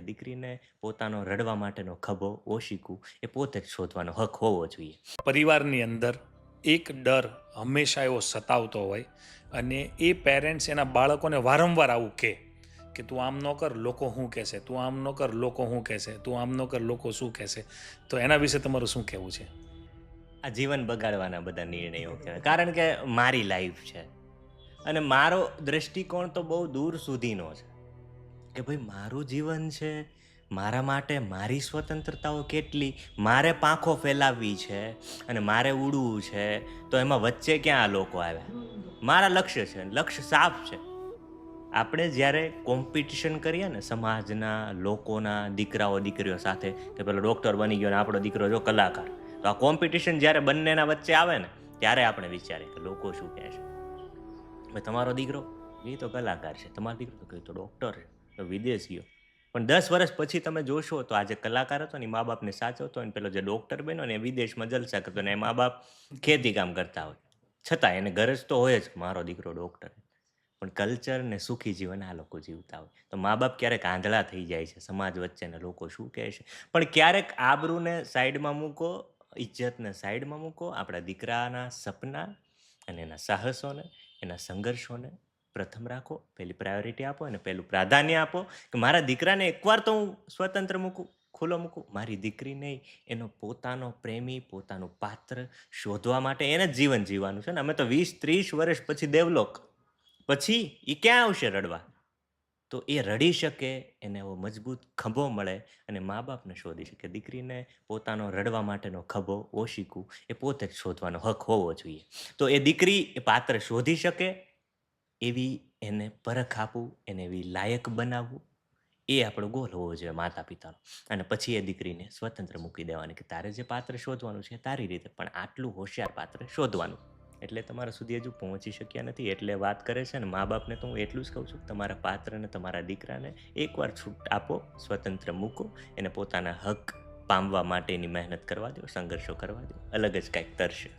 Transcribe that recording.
કે દીકરીને પોતાનો રડવા માટેનો ખભો ઓશીકું એ પોતે જ શોધવાનો હક હોવો જોઈએ. પરિવારની અંદર એક ડર હંમેશા એવો સતાવતો હોય અને એ પેરેન્ટ્સ એના બાળકોને વારંવાર આવું કહે કે તું આમ ન કર લોકો શું કહેશે? તું આમ ન કર લોકો શું કહેશે? તું આમ ન કર લોકો શું કહેશે? તો એના વિશે તમારું શું કહેવું છે? આ જીવન બગાડવાના બધા નિર્ણયો કહેવાય. કારણ કે મારી લાઈફ છે અને મારો દ્રષ્ટિકોણ તો બહુ દૂર સુધીનો છે. કે ભાઈ મારું જીવન છે, મારા માટે મારી સ્વતંત્રતાઓ કેટલી, મારે પાંખો ફેલાવવી છે અને મારે ઉડવું છે, તો એમાં વચ્ચે ક્યાં આ લોકો આવ્યા? મારા લક્ષ્ય છે, લક્ષ્ય સાફ છે. આપણે જ્યારે કોમ્પિટિશન કરીએ ને સમાજના, લોકોના, દીકરાઓ, દીકરીઓ સાથે, કે પેલો ડૉક્ટર બની ગયો ને આપણો દીકરો જો કલાકાર, તો આ કોમ્પિટિશન જ્યારે બંનેના વચ્ચે આવે ને, ત્યારે આપણે વિચારીએ કે લોકો શું કહે છે? તમારો દીકરો એ તો કલાકાર છે, તમારો દીકરો તો કહ્યું તો ડૉક્ટર છે. તો વિદેશ ગયો પણ દસ વર્ષ પછી તમે જોશો તો આજે કલાકાર હતો ને મા બાપને સાચવતો અને પેલો જે ડૉક્ટર બન્યો ને એ વિદેશમાં જલસા કરતો ને મા બાપ ખેતી કામ કરતા હોય. છતાં એને ગરજ તો હોય જ મારો દીકરો ડૉક્ટર પણ કલ્ચર ને સુખી જીવન આ લોકો જીવતા હોય. તો મા બાપ ક્યારેક આંધળા થઈ જાય છે, સમાજ વચ્ચેના લોકો શું કહે છે? પણ ક્યારેક આબરૂને સાઈડમાં મૂકો, ઇજ્જતને સાઈડમાં મૂકો, આપણા દીકરાના સપના અને એના સાહસોને, એના સંઘર્ષોને પ્રથમ રાખો, પહેલી પ્રાયોરિટી આપો અને પહેલું પ્રાધાન્ય આપો કે મારા દીકરાને એકવાર તો હું સ્વતંત્ર મૂકું, ખુલ્લો મૂકું. મારી દીકરી નહીં, એનો પોતાનો પ્રેમી, પોતાનું પાત્ર શોધવા માટે એને જ જીવન જીવવાનું છે ને. અમે તો વીસ, ત્રીસ વર્ષ પછી દેવલોક. પછી એ ક્યાં આવશે રડવા? તો એ રડી શકે, એને એવો મજબૂત ખભો મળે અને મા બાપને શોધી શકે. દીકરીને પોતાનો રડવા માટેનો ખભો ઓશીકું, એ પોતે જ શોધવાનો હક હોવો જોઈએ. તો એ દીકરી એ પાત્ર શોધી શકે એવી એને પરખ આપવું, એને એવી લાયક બનાવવું, એ આપણો ગોલ હોવો જોઈએ માતા પિતાનો અને પછી એ દીકરીને સ્વતંત્ર મૂકી દેવાની કે તારે જે પાત્ર શોધવાનું છે તારી રીતે, પણ આટલું હોશિયાર પાત્ર શોધવાનું. એટલે તમારા સુધી હજુ પહોંચી શક્યા નથી, એટલે વાત કરે છે ને મા બાપને તો હું એટલું જ કહું છું, તમારા પાત્રને, તમારા દીકરાને એકવાર છૂટ આપો, સ્વતંત્ર મૂકો, એને પોતાના હક પામવા માટેની મહેનત કરવા દો, સંઘર્ષો કરવા દો, અલગ જ કાંઈક તરશે.